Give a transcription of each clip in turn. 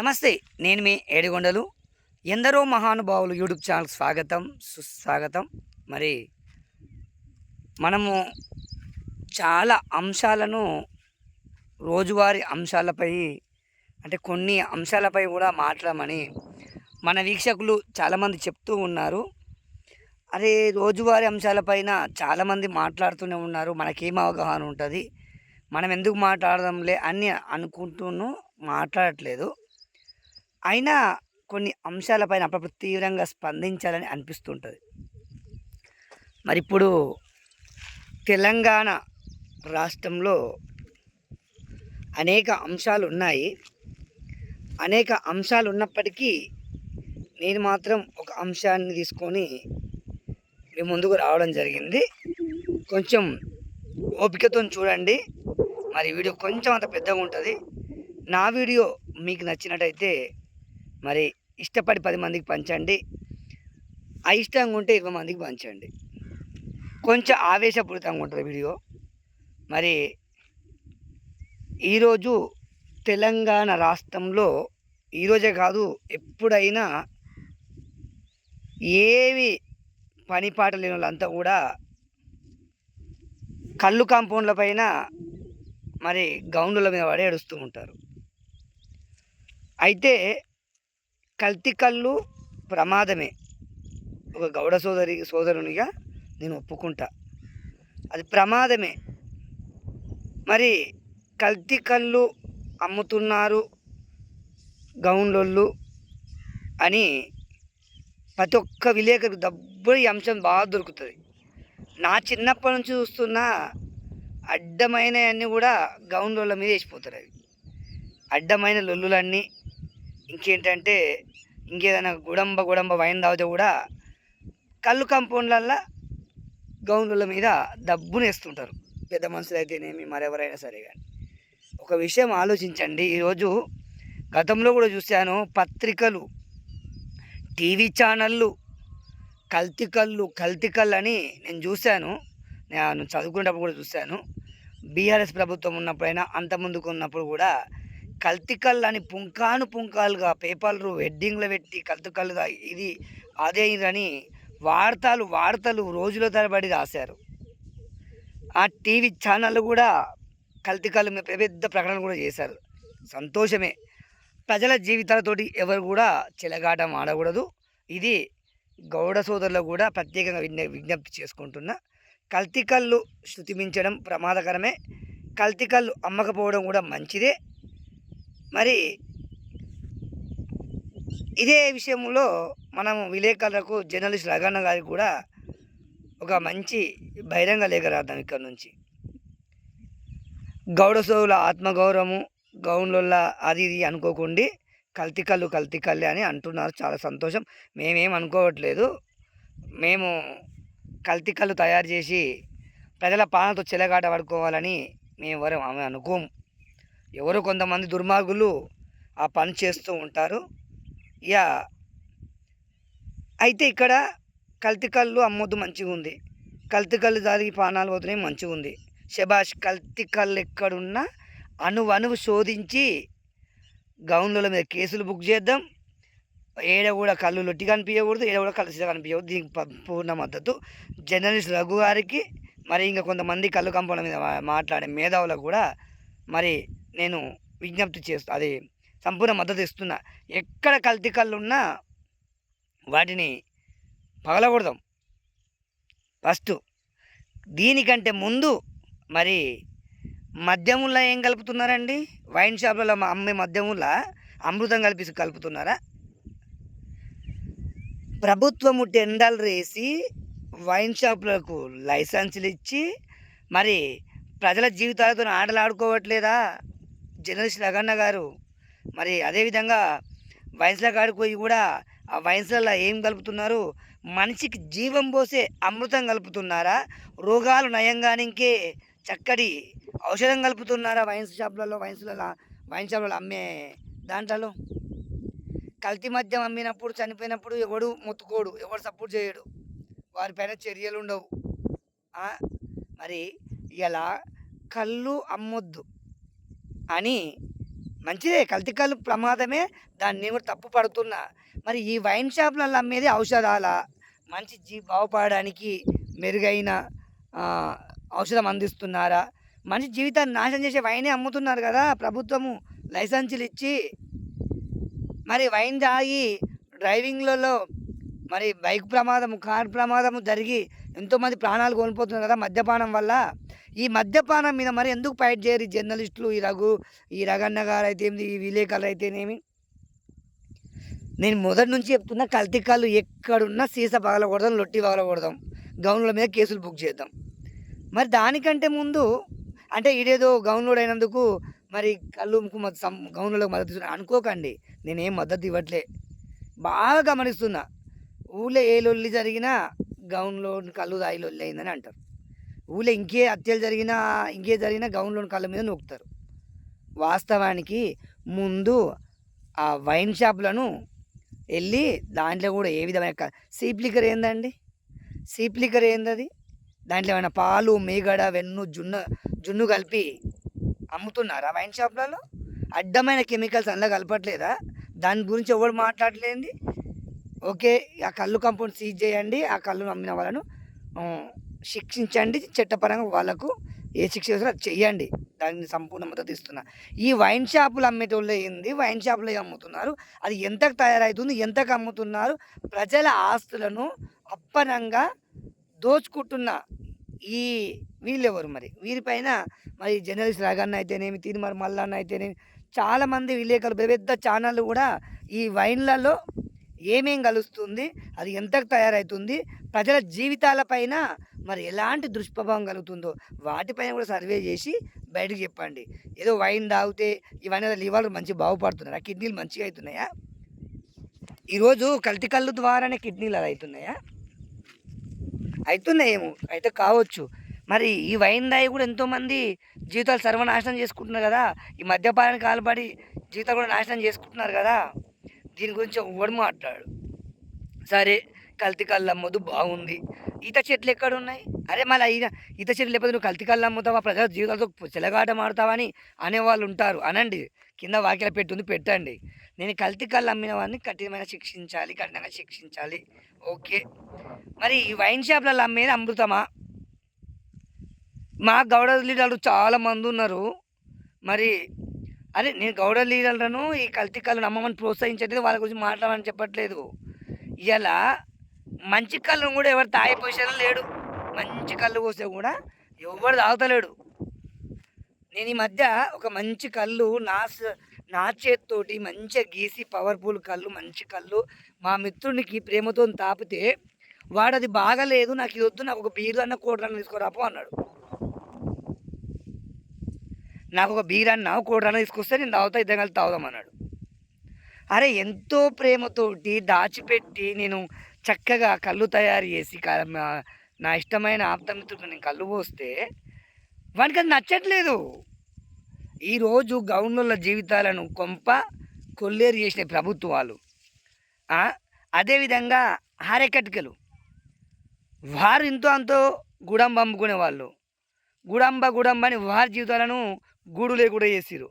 నమస్తే నేను మీ ఏడిగొండలు. ఎందరో మహానుభావులు యూట్యూబ్ ఛానల్ స్వాగతం సుస్వాగతం. మరి మనము చాలా అంశాలను రోజువారీ అంశాలపై అంటే కొన్ని అంశాలపై కూడా మాట్లాడమని మన వీక్షకులు చాలామంది చెప్తూ ఉన్నారు. అరే రోజువారీ అంశాలపైన చాలామంది మాట్లాడుతూనే ఉన్నారు. మనకేం అవగాహన ఉంటుంది? మనం ఎందుకు మాట్లాడదాంలే అని అనుకుంటూను మాట్లాడట్లేదు. అయినా కొన్ని అంశాలపైన అప్పుడప్పుడు తీవ్రంగా స్పందించాలని అనిపిస్తుంటుంది. మరి ఇప్పుడు తెలంగాణ రాష్ట్రంలో అనేక అంశాలు ఉన్నాయి అనేక అంశాలు ఉన్నప్పటికీ నేను మాత్రం ఒక అంశాన్ని తీసుకొని మీ ముందుకు రావడం జరిగింది. కొంచెం ఓపికతో చూడండి. మరి వీడియో కొంచెం అంత పెద్దగా ఉంటుంది నా వీడియో మీకు నచ్చినట్టయితే మరి ఇష్టపడి పది మందికి పంచండి. అయిష్టంగా ఉంటే ఇరవై మందికి పంచండి. కొంచెం ఆవేశపూరితంగా ఉంటుంది వీడియో. మరి ఈరోజు తెలంగాణ రాష్ట్రంలో ఈరోజే కాదు ఎప్పుడైనా ఏవి పని పాట లేని వాళ్ళంతా కూడా కళ్ళు కాంపౌండ్ల పైన మరి గౌండుల మీద పడి ఏడుస్తూ ఉంటారు. అయితే కల్తీ కళ్ళు ప్రమాదమే. ఒక గౌడ సోదరి సోదరునిగా నేను ఒప్పుకుంటా. అది ప్రమాదమే. మరి కల్తీ కళ్ళు అమ్ముతున్నారు గౌన్లోళ్ళు అని ప్రతి ఒక్క విలేకరికి డబ్బు ఈ అంశం బాగా దొరుకుతుంది. నా చిన్నప్పటి నుంచి చూస్తున్న అడ్డమైనవన్నీ కూడా గౌన్లోళ్ళ మీద వేసిపోతారు అవి. అడ్డమైన లొల్లులన్నీ ఇంకేంటంటే ఇంకేదైనా గుడంబ గుడంబ వైన్ తాగితే కూడా కళ్ళు కంపౌండ్లల్లో గౌన్ల మీద డబ్బును వేస్తుంటారు. పెద్ద మనుషులు అయితేనేమి మరెవరైనా సరే కానీ ఒక విషయం ఆలోచించండి. ఈరోజు గతంలో కూడా చూశాను పత్రికలు టీవీ ఛానళ్ళు కల్తీ కళ్ళు కల్తీ కళ్ళు అని నేను చూశాను. నేను చదువుకునేటప్పుడు కూడా చూశాను. బీఆర్ఎస్ ప్రభుత్వం ఉన్నప్పుడైనా అంత ముందుకు ఉన్నప్పుడు కూడా కల్తికల్ కళ్ళు అని పుంకాను పుంకాలుగా పేపర్లు హెడ్డింగ్లో పెట్టి కల్తీ ఇది అదే ఇదని వార్తలు వార్తలు రోజుల తరబడి రాశారు. ఆ టీవీ ఛానళ్ళు కూడా కల్తీ కళ్ళు మీద పెద్ద పెద్ద ప్రకటన కూడా చేశారు. సంతోషమే. ప్రజల జీవితాలతోటి ఎవరు కూడా చెలగాటం ఆడకూడదు. ఇది గౌడ సోదరులకు కూడా ప్రత్యేకంగా విజ్ఞ విజ్ఞప్తి చేసుకుంటున్నా. కల్తీ కళ్ళు ప్రమాదకరమే. కల్తీ కళ్ళు అమ్మకపోవడం కూడా మంచిదే. మరి ఇదే విషయంలో మనము విలేకరులకు జర్నలిస్ట్ రగన్న గారికి కూడా ఒక మంచి బహిరంగ లేఖ రాద్దాం ఇక్కడ నుంచి. గౌడసోవుల ఆత్మగౌరవము గౌన్ల అది ఇది అనుకోకండి కల్తీ కళ్ళు కల్తీ కళ్ళే అని అంటున్నారు. చాలా సంతోషం. మేమేం అనుకోవట్లేదు. మేము కల్తీ కళ్ళు తయారు చేసి ప్రజల పాలనతో చెలగాట పడుకోవాలని మేము ఎవరు ఆమె అనుకోము. ఎవరో కొంతమంది దుర్మార్గులు ఆ పని చేస్తూ ఉంటారు. ఇక అయితే ఇక్కడ కల్తీ కళ్ళు అమ్మొద్దు మంచిగా ఉంది. కల్తీ కళ్ళు దానికి పానాలు పోతున్నాయి మంచిగా ఉంది. శబాష్ కల్తీ కళ్ళు ఎక్కడున్నా అణువు అణువు శోధించి గౌన్ల మీద కేసులు బుక్ చేద్దాం. ఏడ కూడా కళ్ళు లొట్టి కనిపించకూడదు ఏడ కూడా కళ్ళు కనిపించకూడదు. దీనికి పూర్ణ మద్దతు. జర్నలిస్ట్ రఘు గారికి మరి ఇంకా కొంతమంది కళ్ళు కంపౌండ్ల మీద మాట్లాడే మేధావులకు కూడా మరి నేను విజ్ఞప్తి చేస్తా అది సంపూర్ణ మద్దతు ఇస్తున్నా. ఎక్కడ కల్తీ కళ్ళు ఉన్నా వాటిని పగలకూడదాం ఫస్ట్. దీనికంటే ముందు మరి మద్యముల్లో ఏం కలుపుతున్నారండి? వైన్ షాప్లలో అమ్మే మద్యముల్లో అమృతం కలిపి కలుపుతున్నారా? ప్రభుత్వము టెండర్లు వేసి వైన్ షాపులకు లైసెన్సులు ఇచ్చి మరి ప్రజల జీవితాలతో ఆటలాడుకోవట్లేదా? జర్నలిస్ట్ లగన్న గారు మరి అదేవిధంగా వైన్స్ల కాడికి పోయి కూడా ఆ వైన్స్లలో ఏం కలుపుతున్నారు? మనిషికి జీవం పోసే అమృతం కలుపుతున్నారా? రోగాలు నయంగానికే చక్కటి ఔషధం కలుపుతున్నారా వైన్స్ షాప్లలో వైన్స్లలో వైన్ షాప్లలో అమ్మే దాంట్లో? కల్తీ మద్యం అమ్మినప్పుడు చనిపోయినప్పుడు ఎవడు మొత్తుకోడు ఎవడు సపోర్ట్ చేయడు. వారిపైన చర్యలు ఉండవు మరి ఇలా కళ్ళు అమ్మొద్దు. అని మంచిదే కల్తికల్ ప్రమాదమే. దాన్ని నేను కూడా తప్పు పడుతున్నా. మరి ఈ వైన్ షాప్లలో అమ్మేది ఔషధాల మంచి జీ బాగుపడడానికి మెరుగైన ఔషధం అందిస్తున్నారా? మనిషి జీవితాన్ని నాశనం చేసే వైనే అమ్ముతున్నారు కదా ప్రభుత్వము. లైసెన్సులు ఇచ్చి మరి వైన్ తాగి డ్రైవింగ్లలో మరి బైక్ ప్రమాదము కార్ ప్రమాదము జరిగి ఎంతోమంది ప్రాణాలు కోల్పోతున్నారు కదా మద్యపానం వల్ల. ఈ మద్యపానం మీద మరి ఎందుకు ఫైట్ చేయరు ఈ జర్నలిస్టులు ఈ రఘు ఈ రగన్న గారు అయితే ఏంది ఈ విలేకరులు అయితేనేమి? నేను మొదటి నుంచి చెప్తున్నా కల్తీ కళ్ళు ఎక్కడున్నా సీస పగలకూడదాం లొట్టి పగలకూడదాం గౌన్ల మీద కేసులు బుక్ చేద్దాం. మరి దానికంటే ముందు అంటే ఇదేదో గౌన్లోడ్ అయినందుకు మరి కళ్ళుకు సం- గౌన్లకు మద్దతు అనుకోకండి నేనేం మద్దతు ఇవ్వట్లే. బాగా గమనిస్తున్నా. ఊళ్ళో ఏ లొల్లి జరిగినా గౌన్లోని కళ్ళు దాయి లొల్లి అయిందని అంటారు. ఊళ్ళో ఇంకే హత్యలు జరిగినా ఇంకే జరిగినా గౌన్లోని కళ్ళ మీద నొక్కుతారు. వాస్తవానికి ముందు ఆ వైన్ షాపులను వెళ్ళి దాంట్లో కూడా ఏ విధమైన సీప్లికర్ సీప్ లిక్కర్ ఏందండి? సీప్ లిక్కర్ ఏందది? దాంట్లో ఏమైనా పాలు మేగడ వెన్ను జున్ను జున్ను కలిపి అమ్ముతున్నారా వైన్ షాప్లలో? అడ్డమైన కెమికల్స్ అందులో కలపట్లేదా? దాని గురించి ఎవరు మాట్లాడలేంది? ఓకే ఆ కళ్ళు కంపౌండ్ సీజ్ చేయండి ఆ కళ్ళు అమ్మిన వాళ్ళను శిక్షించండి చట్టపరంగా వాళ్ళకు ఏ శిక్ష వేస్తారో అది చెయ్యండి. దానికి సంపూర్ణ మద్దతు ఇస్తున్నా ఈ వైన్ షాపులు అమ్మేటోళ్ళు ఏంది? వైన్ షాపులు అమ్ముతున్నారు. అది ఎంతకు తయారవుతుంది ఎంతకు అమ్ముతున్నారు? ప్రజల ఆస్తులను అప్పనంగా దోచుకుంటున్న ఈ వీళ్ళెవరు మరి? వీరిపైన మరి జర్నలిస్ట్ రాగన్న అయితేనేమి తిరుమల మల్లన్న అయితేనేమి చాలామంది విలేకరులు పెద్ద ఛానళ్ళు కూడా ఈ వైన్లలో ఏమేం కలుస్తుంది అది ఎంతకు తయారవుతుంది ప్రజల జీవితాలపైన మరి ఎలాంటి దుష్ప్రభావం కలుగుతుందో వాటిపైన కూడా సర్వే చేసి బయటకు చెప్పండి. ఏదో వైన్ తాగితే ఇవన్నీ లివర్లు మంచి బాగుపడుతున్నారా కిడ్నీలు మంచిగా అవుతున్నాయా ఈరోజు కల్తీ కళ్ళు ద్వారానే కిడ్నీలు అలా అవుతున్నాయా అవుతున్నాయేమో అయితే కావచ్చు. మరి ఈ వైన్ దాయి కూడా ఎంతోమంది జీవితాలు సర్వనాశనం చేసుకుంటున్నారు కదా? ఈ మద్యపానానికి కాలబడి జీవితాలు కూడా నాశనం చేసుకుంటున్నారు కదా? దీని గురించి ఎవడు మాట్లాడు? సరే కల్తీ కళ్ళు అమ్మదు బాగుంది. ఈత చెట్లు ఎక్కడ ఉన్నాయి అరే మళ్ళీ ఈత ఈత చెట్లు లేకపోతే నువ్వు కల్తీ కళ్ళు అమ్ముతావా? ప్రజల జీవితాలతో చెలగాట మాడతావని అనేవాళ్ళు ఉంటారు. అనండి కింద వాక్యాల పెట్టుంది పెట్టండి. నేను కల్తీ కళ్ళు అమ్మిన వాడిని కఠినమైన శిక్షించాలి కఠినంగా శిక్షించాలి. ఓకే. మరి ఈ వైన్ షాప్లలో అమ్మేది అమృతమా? మా గౌడ లీడర్లు చాలా మంది ఉన్నారు. మరి అరే నేను గౌడ లీడర్లను ఈ కల్తీ కళ్ళు అమ్మమని ప్రోత్సహించట్లేదు వాళ్ళ గురించి మాట్లాడమని చెప్పట్లేదు. ఇలా మంచి కళ్ళను కూడా ఎవరు తాగే పొజిషన్లో లేడు. మంచి కళ్ళు పోస్తే కూడా ఎవరు తాగుతలేడు. నేను ఈ మధ్య ఒక మంచి కళ్ళు నా నా చేతితోటి మంచిగా గీసి పవర్ఫుల్ కళ్ళు మంచి కళ్ళు మా మిత్రునికి ప్రేమతో తాపితే వాడు అది బాగలేదు నాకు ఇది వద్దు నాకు ఒక బీరు అన్న కోటరన్న తీసుకురాపో అన్నాడు. నాకు ఒక బీరాన్ని అన్న కోటరన్న తీసుకొస్తే నేను తాగుతా ఇద్దరం కలిసి తాగుదాం అన్నాడు. అరే ఎంతో ప్రేమతోటి దాచిపెట్టి నేను చక్కగా కళ్ళు తయారు చేసి నా ఇష్టమైన ఆప్తమిత్రుడు నేను కళ్ళు పోస్తే వానికి అది నచ్చట్లేదు. ఈరోజు గౌన్ల జీవితాలను కొంప కొల్లేరు చేసిన ప్రభుత్వాలు అదేవిధంగా హారెకటికలు వారు ఇంతో అంతో గుడంబ అమ్ముకునే వాళ్ళు గుడంబ గుడంబ అని వారి జీవితాలను గూడులే కూడా చేసిరు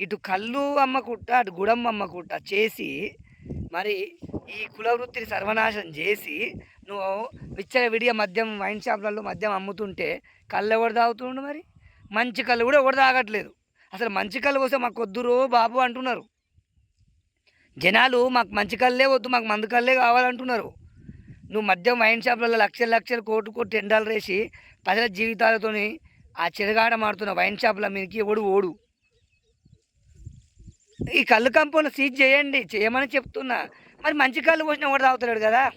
ఇటు కళ్ళు అమ్మకుట్ట అటు గుడమ్మ అమ్మకుట్ట చేసి మరి ఈ కుల వృత్తిని సర్వనాశనం చేసి నువ్వు విచ్చల విడిగా మద్యం వైన్ షాప్లలో మద్యం అమ్ముతుంటే కళ్ళు ఎవడు తాగుతుండు మరి? మంచి కళ్ళు కూడా ఎవడు తాగట్లేదు. అసలు మంచి కళ్ళు కోసం మాకు వద్దురో బాబు అంటున్నారు. జనాలు మాకు మంచి కళ్ళే వద్దు మాకు మందు కళ్ళే కావాలంటున్నారు. నువ్వు మద్యం వైన్ షాప్లలో లక్షల లక్షలు కోట్లు కోట్లు టెండాలు వేసి ప్రజల జీవితాలతోని ఆ చిరగాడ మాడుతున్న వైన్ షాపుల మీదకి ఓడు ఓడు. ఈ కళ్ళు కంపౌండ్ సీజ్ చేయండి చేయమని చెప్తున్నా. మరి మంచి కళ్ళు పోసిన వాడు తాగుతున్నాడు కదా?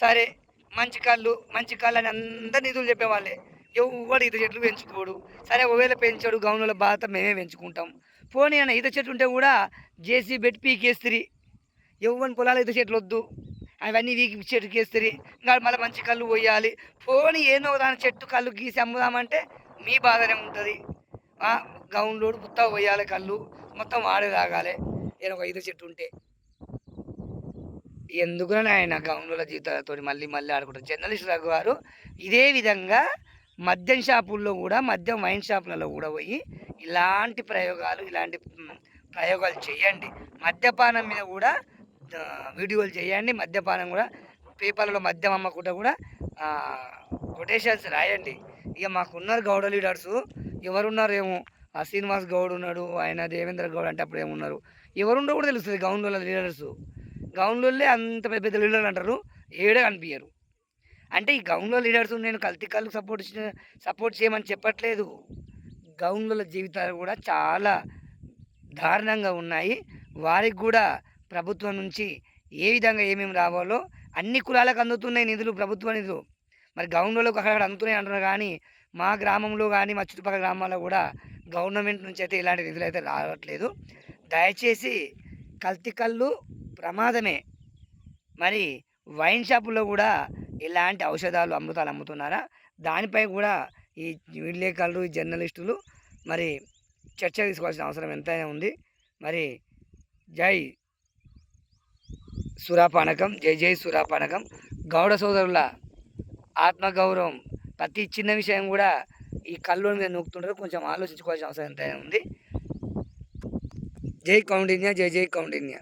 సరే మంచి కళ్ళు మంచి కళ్ళు అని అందరు నిధులు చెప్పేవాళ్ళే. ఎవడు ఈత చెట్లు పెంచుకోడు? సరే ఒకవేళ పెంచాడు గౌనుల బాధ మేమే పెంచుకుంటాం. పోనీ అన్న ఈత చెట్లు ఉంటే కూడా జేసీ పెట్టి పీకేస్త్రీ. ఎవరిని పొలాలు ఈత చెట్లు వద్దు అవన్నీ వీకి చెట్టుకి వేస్తుంది ఇంకా మళ్ళీ మంచి కళ్ళు పోయాలి. పోనీ ఏదో దాని చెట్టు కళ్ళు గీసి అమ్ముదామంటే మీ బాధనే ఉంటుంది. గౌన్లోడు పుత్త పోయాలి కళ్ళు మొత్తం వాడే తాగాలి. నేను ఒక ఐదు చెట్టు ఉంటే. ఎందుకునని ఆయన గౌన్ల జీవితాలతో మళ్ళీ మళ్ళీ ఆడుకుంటారు? జర్నలిస్ట్ రఘు గారు ఇదే విధంగా మద్యం షాపుల్లో కూడా మద్యం వైన్ షాపులలో కూడా పోయి ఇలాంటి ప్రయోగాలు ఇలాంటి ప్రయోగాలు చేయండి మద్యపానం మీద కూడా వీడియోలు చేయండి. మద్యపానం కూడా పేపర్లలో మద్యం అమ్మకుండా కూడా కొటేషన్స్ రాయండి. ఇక మాకున్నారు గౌడ లీడర్స్. ఎవరున్నారు ఏమో ఆ శ్రీనివాస్ గౌడ్ ఉన్నాడు ఆయన దేవేంద్ర గౌడ్ అంటే అప్పుడు ఏమున్నారు? ఎవరుండో కూడా తెలుస్తుంది గౌండ్ల లీడర్స్. గౌండ్లే అంత పెద్ద పెద్ద లీడర్లు అంటారు. ఏడే కనిపించరు అంటే ఈ గౌండ్ల లీడర్స్ నేను కల్తీ కళ్ళు సపోర్ట్ సపోర్ట్ చేయమని చెప్పట్లేదు. గౌండ్ల జీవితాలు కూడా చాలా దారుణంగా ఉన్నాయి. వారికి కూడా ప్రభుత్వం నుంచి ఏ విధంగా ఏమేమి రావాలో అన్ని కులాలకు అందుతున్నాయి నిధులు ప్రభుత్వ నిధులు. మరి గౌండ్లకు అక్కడ అందుతున్నాయి అంటున్నారు కానీ మా గ్రామంలో కానీ మా చుట్టుపక్కల గ్రామాల్లో కూడా గవర్నమెంట్ నుంచి అయితే ఇలాంటి నిధులు అయితే రావట్లేదు. దయచేసి కల్తీ కళ్ళు ప్రమాదమే. మరి వైన్ షాపుల్లో కూడా ఇలాంటి ఔషధాలు అమృతాలు అమ్ముతున్నారా? దానిపై కూడా ఈ విలేకరులు ఈ జర్నలిస్టులు మరి చర్చ తీసుకోవాల్సిన అవసరం ఎంతైనా ఉంది. మరి జై సురాపానకం జై జై సురాపానకం. గౌడ సోదరుల ఆత్మగౌరవం. ప్రతి చిన్న విషయం కూడా ఈ కళ్ళు మీద నూకుతుంటారు. కొంచెం ఆలోచించుకోవాల్సిన అవసరం ఎంతైనా ఉంది. జై కౌండిన్య జై జై కౌండిన్య.